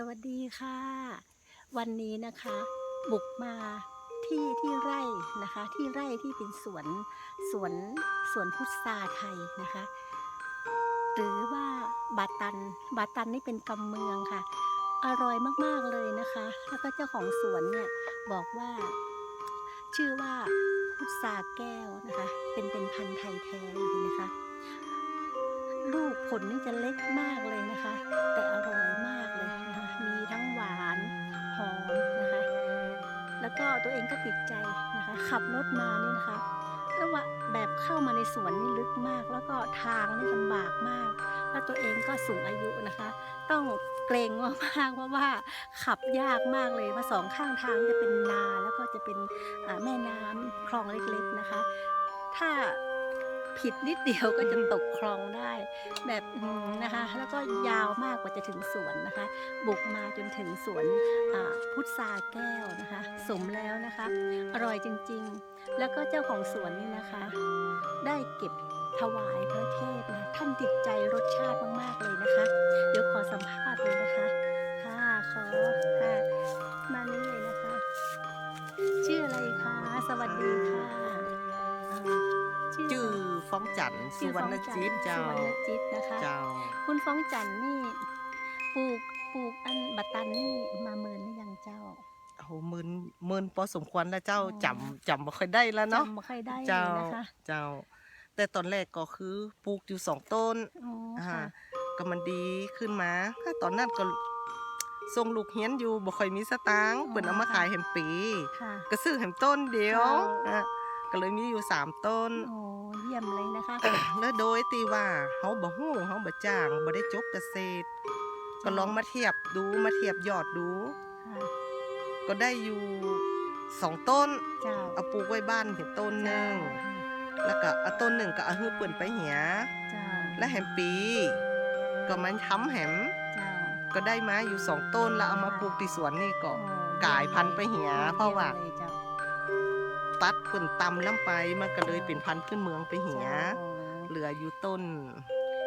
สวัสดีค่ะ วันนี้นะคะ บุกมาที่ที่ไร่นะคะ ที่ไร่ที่เป็นสวนสวนสวนพุทราไทยนะคะ หรือว่าบาตันบาตันนี่เป็นกำเมืองค่ะ อร่อยมากๆเลยนะคะ แล้วก็เจ้าของสวนเนี่ยบอกว่า ชื่อว่าพุทราแก้วนะคะ เป็นเป็นพันธุ์ไทยแท้เลยนะคะ ลูกผลนี่จะเล็กมากเลยนะคะ แต่อร่อยมากเลย แล้วก็ตัวเองก็ติดใจนะคะ ขับรถมานี่นะคะ ระหว่าแบบเข้ามาในสวนนี่ลึกมาก แล้วก็ทางนี่ลำบากมาก แล้วตัวเองก็สูงอายุนะคะ ต้องเกรงมากๆเพราะว่าขับยากมากเลยมาสองข้างทางจะเป็นนาแล้วก็จะเป็นแม่น้ำคลองเล็กๆนะคะ ถ้า ผิดนิดเดียวก็จะตกคลองได้ แบบอืมนะคะ แล้วก็ยาวมากกว่าจะถึงสวนนะคะ บุกมาจนถึงสวนอ่าพุทราแก้วนะคะ สมแล้วนะคะ อร่อยจริงๆ แล้วก็เจ้าของสวนนี่นะคะ ได้เก็บถวายพระเทพนะท่านติดใจรสชาติมากๆเลยนะคะ เดี๋ยวขอสัมภาษณ์เลยนะคะค่ะขอค่ะมานี่เลยนะคะ ชื่ออะไรคะ สวัสดีค่ะอ่าจื่อ ฟ้องจันทร์สุวรรณจิตเจ้าสุวรรณจิตนะคะ เจ้า คุณฟ้องจันทร์นี่ปลูกปลูกอันบัตตันนี่มาเมินหรือยังเจ้า โอ้โหหมื่นหมื่นพอสมควรแล้วเจ้าอ๋อ จำจำบ่ค่อยได้แล้วเนาะจำไม่ค่อยได้เลเจ้ายนะคะเจ้า แต่ตอนแรกก็คือปลูกอยู่สองต้นอ๋ออ่าค่ะก็มันดีขึ้นมาถ้าตอนนั้นก็ส่งลูกเฮียนอยู่บ่ค่อยมีสตางค์เปิ่นเอามาขายแหมปี ค่ะ ก็ซื้อแหมต้นเดียวเจ้าอะ ก็เลยมีอยู่สามต้น โอ้เยี่ยมเลยนะคะ แล้วโดยที่ว่าเฮาบ่ฮู้เฮาบ่จ้างบ่ได้จบเกษตร ก็ลองมาเทียบดูมาเทียบยอดดู ค่ะก็ได้อยู่สองต้น เจ้าเอาปลูกไว้บ้านเห็นต้นหนึ่งแล้วก็เอาต้นหนึ่งก็เอาฮือเปิ่นไปเหียเจ้าและแหมปี ก็มันทำแหมเจ้าก็ได้มาอยู่สองต้นแล้วเอามาปลูกที่สวนนี่ก็ โอ้กลายพันธุ์ไปเหียเพราะว่ายี่ยมเลยเจ้า ตัดเปิ่นตำล้ำไปมันก็เลยเป็นพันธุ์ขึ้นเมืองไปเหียเจ้าเหลืออยู่ต้น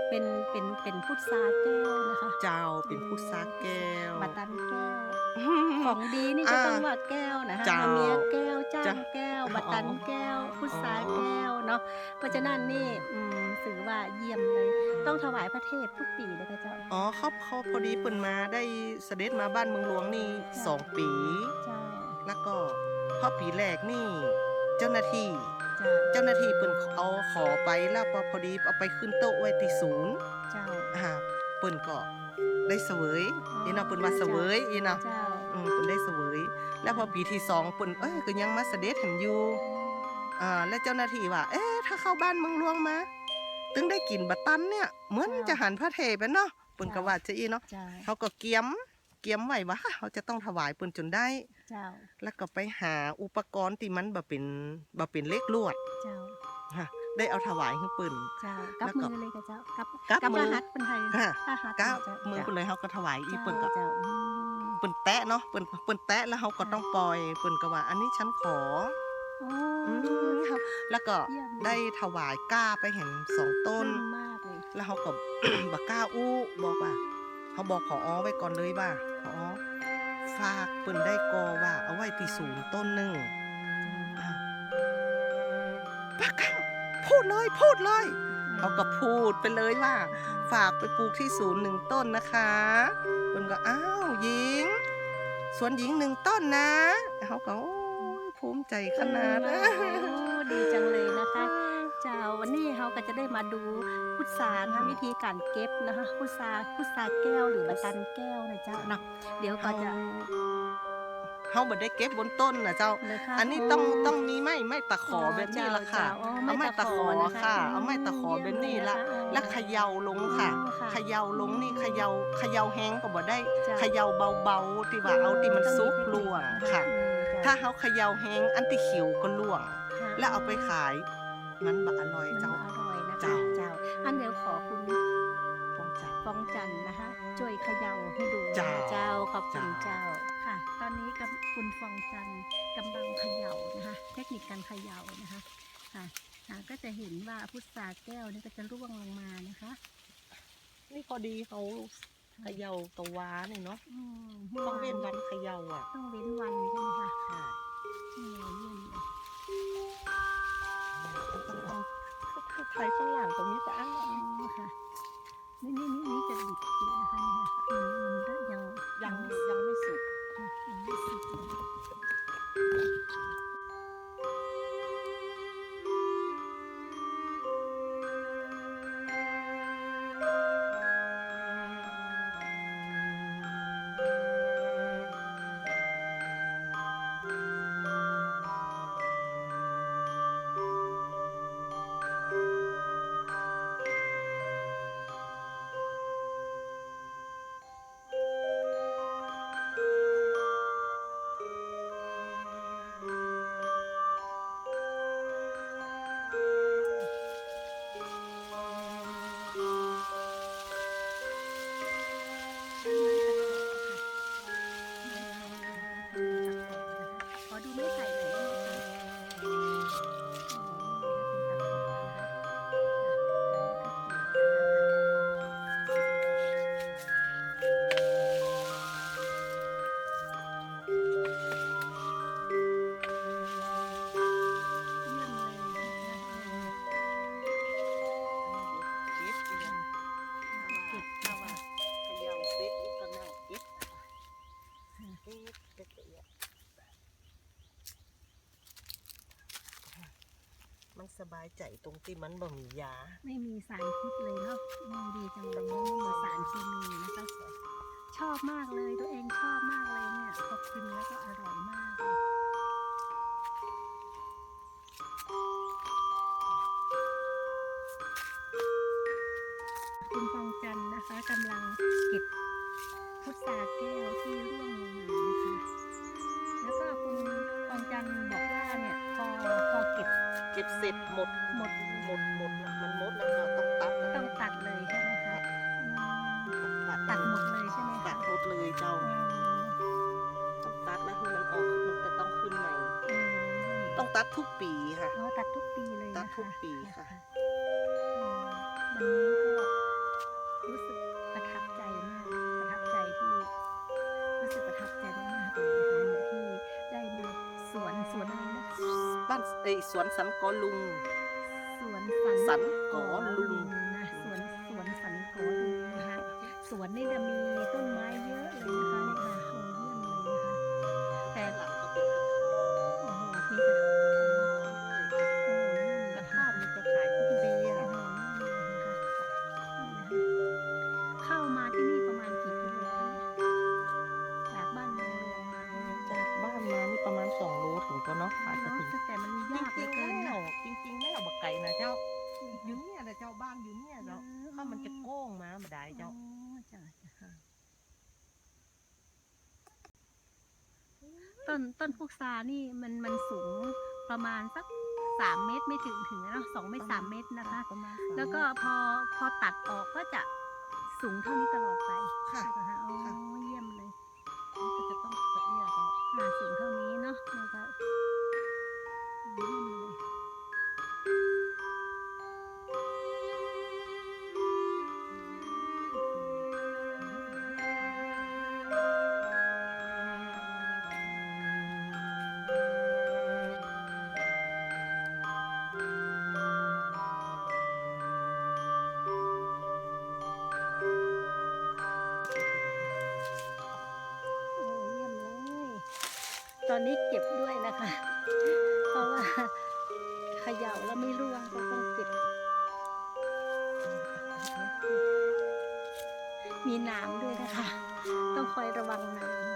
เป็นเป็นเป็นพุทราแก้วนะคะ เจ้าเป็นพุทราแก้วบัตตันแก้วของดีนี่จะอ่าต้องว่าแก้วนะคะเจ้าเมียแก้วจ้าจ้างแก้วบัตตันอ๋อแก้ว พุทราอ๋อแก้วเนาะเพราะฉะนั้นนี่อืมถือว่าเยี่ยมเลย ต้องถวายพระเทพทุกปีเลยค่ะเจ้าอ๋อเขาเขาพอดีเปิ่นมาได้เสด็จมาบ้านเมืองหลวงนี่จ้ะสองปีเจ้าแล้วก็ พอปีแรกนี่เจ้าหน้าที่ เจ้าเจ้าหน้าที่เปิ่นเอาขอไปแล้วพอพอดีเอาไปขึ้นโต๊ะไว้ที่ศูนย์เจ้าอ่าเปิ่นก็ได้เสวยอ๋ออีเนาะเปิ่นว่าเสวยอีเนาะ เจ้าอืมเปิ่นได้เสวย แล้วพอปีที่สองเปิ่นเอ้ยก็ยังมาเสด็จเห็นอยู่อ่าและเจ้าหน้าที่ว่า เอ๊ะถ้าเข้าบ้านเมืองหลวงมาตึงได้กินบัตตันเนี่ย เหมือนจะหันพระเทพไปเนาะเปิ่นก็ว่าจะอีเนาะเจ้าเขาก็เกียมเกียมไว้ว่าเขาจะต้องถวายเปิ่นจนได้ เจ้า แล้วก็ไปหาอุปกรณ์ที่มันบ่เป็นบ่เป็นเล็กลวดเจ้าฮะได้เอาถวายให้เปิ่นเจ้ากับแล้วก็มือเลยค่ะเจ้ากับกับกับมืรอหัสเป็นไทยฮะรหัสก้าเจ้ามือเจ้าเปิ่นเลยเขาก็ถวายอีเปิ่นก็เจ้าอืมเปิ่นแตะเนาะเปิ่นเปิ่นแตะแล้วเขาก็ต้องปล่อยเปิ่นก็ว่า อันนี้ฉันขอโอ้อืมครับแล้วก็เยี่ยมเลยได้ถวายก้าไปเห็นสองต้นเยี่ยมมากเลยแล้วเขาก็บักก้าอู้บอกว่าเขาบอกผอไว้ก่อนเลยว่าผอ ฝากเปิ่นได้กอว่าเอาไว้ที่ศูนย์ต้นหนึ่งอะบักก้าพูดเลยพูดเลยเขาก็พูดไปเลยว่า ฝากไปปลูกที่ศูนย์หนึ่งต้นนะคะเปิ่นก็อ้าวหญิงสวนหญิงหนึ่งต้นนะเขาก็โอ้ยภูมิใจขนาดนะดีจังเลยนะคะ เจ้าวันนี้เราก็จะได้มาดูพุทรานะคะวิธีการเก็บนะคะพุทราพุทราแก้วหรือบัตันแก้วนะเจ้าเนาะเดี๋ยวก็จะเขาบ่ได้เก็บบนต้นนะเจ้าเลยค่ะอันนี้ต้องต้องมีไม้ไม้ตะขอแบบนี้ละค่ะเจ้าเอาไม้ตะขอนะคะค่ะ เอาไม้ตะขอแบบนี้ละอืมแล้วเขย่าลงค่ะอ๋อค่ะ เขย่าลงนี่เขย่าเขย่าแห้งก็บ่ได้จ้ะเขย่าเบาๆที่ว่าเอาที่มันซุกล่วงค่ะอืมจ้ะถ้าเขาเขย่าแห้งอันที่เขียวก็ล่วงค่ะแล้วเอาไปขาย มันบะอร่อยมันเจ้า อร่อยนะคะเจ้า เจ้า อันเดี๋ยวขอคุณฟองจับฟองจันทร์นะคะช่วยเขย่าให้ดูเจ้าเจ้าขอบคุณเจ้า เจ้าค่ะ ตอนนี้กับคุณฟองจันทร์กำลังเขย่านะคะ เทคนิคการเขย่านะคะค่ะค่ะก็จะเห็นว่าพุทราแก้วนี่ก็จะร่วงลงมานะคะ นี่พอดีเขาเขย่าตะวาเนี่ยเนาะอืมต้องเว้นวันเขย่าอะ ต้องเว้นวันใช่ไหมคะค่ะโอ้เยี่ยม ถ่ายข้างหลังตรงนี้จะอันอ๋อค่ะนี่ายใจตรงที่มันบ่มียา ไม่มีสารพิษเลยเนาะดีจังเลยไม่มีสารเคมีนะคะชอบมากเลยตัวเองชอบมากเลยเนี่ยพอกินแล้วก็อร่อยมากเลยคุณฟองจันนะคะกำลังเก็บพุทราแก้วที่ร่วงลงมานะคะ แล้วก็คุณฟองจันบอกว่าเนี่ยพอพอเก็บ เก็บเสร็จหมดหมดหมดหมดแล้วมันหมดแล้วก็ต้องตัดต้องตัดเลยใช่ไหมคะอืมตัดหมดเลยใช่ไหมตัคะดหมดเลยเจ้าอืมต้องตัดแล้วให้มันออกมันจะต้องขึ้นใหม่อืมต้องตัดทุกปีค่ะอ๋อตัดทุกปีเลยนะคะตัดทุกปีค่ะ บ้านเอยสวนสันกอลุง สวนสันสันกอลุงนะสวนสวนสันกอลุงนะคะสวนนี่จะมี ต้นต้นพุทรานี่มันมันสูงประมาณสักสามเมตรไม่ถึงถึงนะเนาะสองเมตรสามเมตรนะคะ ประมาณสามแล้วก็พอพอตัดออกก็จะสูงเท่านี้ตลอดไปค่ะ ใช่ปะคะอ๋อค่ะเยี่ยมเลยมันก็จะต้องละเอียดเจ้าหาสูงเท่านี้เนาะแล้วก็เยี่ยมเลย อนนี้เก็บด้วยนะคะ เพราะว่าเขย่าแล้วไม่ร่วงก็ต้องเก็บ มีน้ำด้วยนะคะ ต้องคอยระวังน้ำ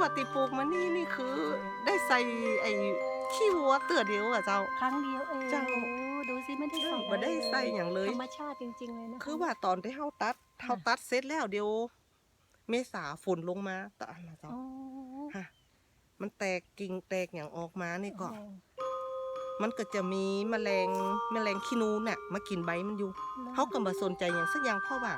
เจ้าวัดติปลูกมานี่นี่คือได้ใส่ไอ้ขี้วัวเตือเดียวอะเจ้า ครั้งเดียวเองเจ้า โอ้ดูสิไม่ได้ใส่บ่ได้ใส่อย่างเลย ธรรมชาติจริง ๆ เลยนะคะคือว่าตอนที่เฮาตัดเฮาตัดเสร็จแล้วเดี๋ยว เมษาฝนลงมาตะอันนะเจ้าอ๋อฮะ มันแตกกิ่งแตกอย่างออกมานี่ก็ โอ้โหมันก็จะมีแมลงแมลงขี้นูน่ะมากินใบมันอยู่ เขาก็มาสนใจอย่างสักอย่างเพราะว่า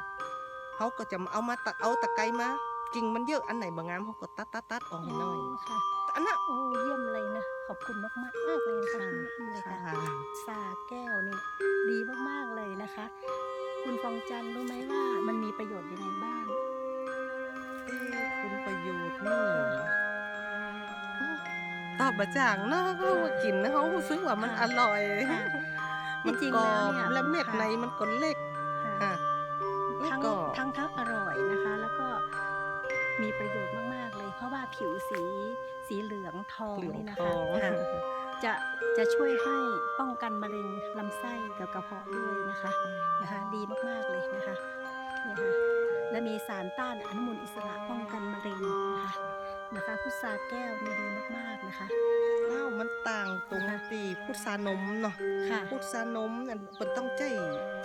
เขาก็จะเอามาตัดเอาตะไคร้มา กิ่งมันเยอะอันไหนบางงามเขาก็ตัดตัดตัดออกให้หน่อยค่ะ อันน่ะโอ้เยี่ยมเลยนะ ขอบคุณมากมากๆมากเลยนะคะคุณเลยค่ะค่ะสาแก้วนี่ดีมากๆเลยนะคะ คุณฟองจันทร์รู้ไหมว่ามันมีประโยชน์ยังไงบ้างเอ๊ะคุณประโยชน์นี่ตอบมาจากเนาะเขามากินนะเขารู้สึกว่ามันอร่อยค่ะมันจริงกๆรอแล้วบเนี่ยและเม็ดค่ะในมันก็เล็ก ผิวสีสีเหลืองทองเหลืองนี่นะทคะองค่ะจะจะช่วยให้ป้องกันมะเร็งลำไส้กับกระเพาะด้วยนะคะนะคะ ดีมากๆเลยนะคะเนี่ยค่ะและมีสารต้านอนุมูลอิสระป้องกันมะเร็งนะคะนะคะพุทราแก้วนี่ดีมากๆนะคะเล่ามันต่างตรงตีพุทรานมเนาะค่ะพุทรานมนั่นมันต้องใจ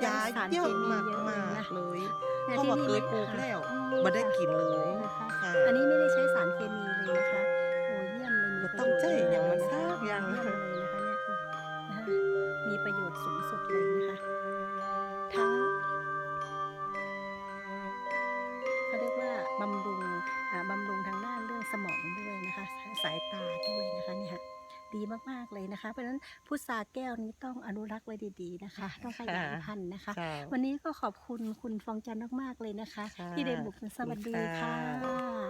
ยาสารเยอะเคมีมากเยอะมากเลยนะเลยนี่เพราะว่าที่เคยนี่ปลูกค่ะแล้วอืมาได้ค่ะกินเลยนะคะค่ะอันนี้ไม่ได้ใช้สารเคมี เลยนะคะโอ้เยี่ยมเลยมีก็ประต้องโยชน์ใจอย่างมันมซากอย่างเยี่ยมเลยนะคะเนี่ยนะคะมีประโยชน์สูงสุดเลยนะคะ ทั้งเขาเรียกว่าบำรุงอ่าบำรุงทางด้านเรื่องสมองด้วยนะคะ สายตาด้วยนะคะเนี่ยค่ะดีมาก ๆ เลยนะคะ เพราะฉะนั้นพุทราแก้วนี้ต้องอนุรักษ์ไว้ดีๆนะคะ ต้องขยายพันธุ์นะคะค่ะวันนี้ก็ขอบคุณคุณฟองจันทร์มาก ๆ เลยนะคะค่ะที่ได้บุกมาสวัสดีขอบคุณค่ค่ะะ